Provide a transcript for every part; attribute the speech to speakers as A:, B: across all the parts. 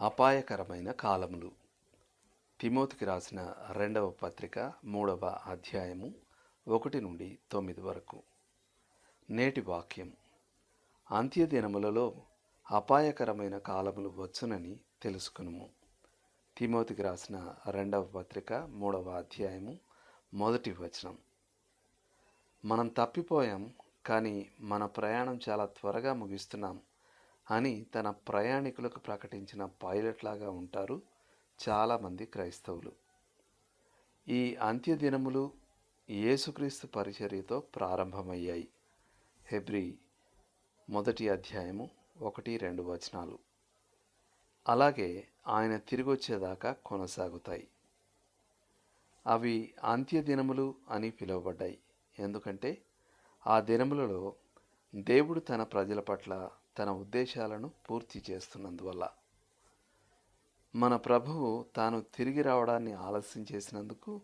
A: అపాయకరమైన కాలములు. తిమోతికి రాసిన రెండవ పత్రిక మూడవ అధ్యాయము ఒకటి నుండి తొమ్మిది వరకు. నేటి వాక్యం. అంత్యదినములలో అపాయకరమైన కాలములు వచ్చునని తెలుసుకునుము. తిమోతికి రాసిన రెండవ పత్రిక మూడవ అధ్యాయము మొదటి వచనం. మనం తప్పిపోయాం కానీ మన ప్రయాణం చాలా త్వరగా ముగిస్తున్నాం. అని తన ప్రయాణికులకు ప్రకటించిన పైలట్లాగా ఉంటారు చాలామంది క్రైస్తవులు. ఈ అంత్యదినములు యేసుక్రీస్తు పరిచర్యతో ప్రారంభమయ్యాయి. హెబ్రి మొదటి అధ్యాయము ఒకటి రెండు వచనాలు. అలాగే ఆయన తిరిగి వచ్చేదాకా కొనసాగుతాయి. అవి అంత్యదినములు అని పిలువబడ్డాయి. ఎందుకంటే ఆ దినములలో దేవుడు తన ప్రజల పట్ల తన ఉద్దేశాలను పూర్తి చేస్తున్నందువల్ల. మన ప్రభువు తాను తిరిగి రావడాన్ని ఆలస్యం చేసినందుకు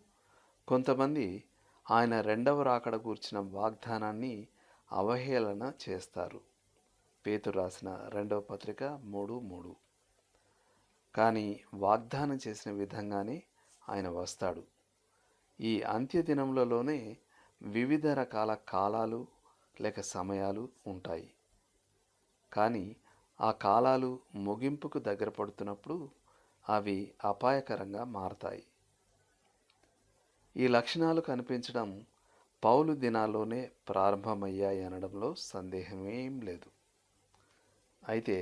A: కొంతమంది ఆయన రెండవ రాకడ కూర్చిన వాగ్దానాన్ని అవహేళన చేస్తారు. పేతురు రాసిన రెండవ పత్రిక మూడు మూడు. కానీ వాగ్దానం చేసిన విధంగానే ఆయన వస్తాడు. ఈ అంత్యదినములలోనే వివిధ రకాల కాలాలు లేక సమయాలు ఉంటాయి. కానీ ఆ కాలాలు ముగింపుకు దగ్గర పడుతున్నప్పుడు అవి అపాయకరంగా మారతాయి. ఈ లక్షణాలు కనిపించడం పౌలు దినాల్లోనే ప్రారంభమయ్యాయి అనడంలో సందేహమేం లేదు. అయితే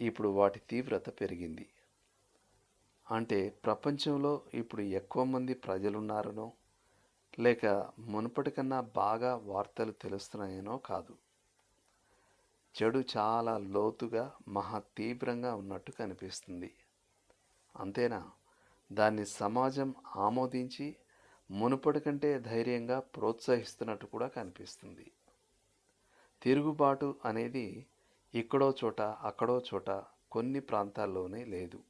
A: ఇప్పుడు వాటి తీవ్రత పెరిగింది. అంటే ప్రపంచంలో ఇప్పుడు ఎక్కువ మంది ప్రజలున్నారనో లేక మునుపటి కన్నా బాగా వార్తలు తెలుస్తున్నాయనో కాదు. చెడు చాలా లోతుగా మహా తీవ్రంగా ఉన్నట్టు కనిపిస్తుంది. అంతేనా? దాన్ని సమాజం ఆమోదించి మునుపటి కంటే ధైర్యంగా ప్రోత్సహిస్తున్నట్టు కూడా కనిపిస్తుంది. తిరుగుబాటు అనేది ఇక్కడో చోట అక్కడో చోట కొన్ని ప్రాంతాల్లోనే లేదు.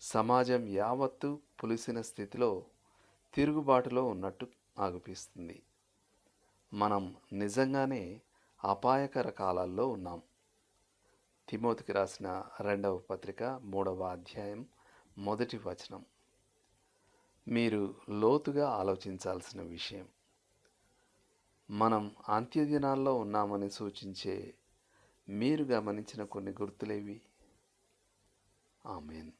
A: సమాజం యావత్తు పులిసిన స్థితిలో తిరుగుబాటులో ఉన్నట్టు ఆగుపిస్తుంది. మనం నిజంగానే అపాయకర కాలాల్లో ఉన్నాం. తిమోతికి రాసిన రెండవ పత్రిక మూడవ అధ్యాయం మొదటి వచనం. మీరు లోతుగా ఆలోచించాల్సిన విషయం. మనం అంత్యదినాల్లో ఉన్నామని సూచించే మీరు గమనించిన కొన్ని గుర్తులేవి? ఆమెన్.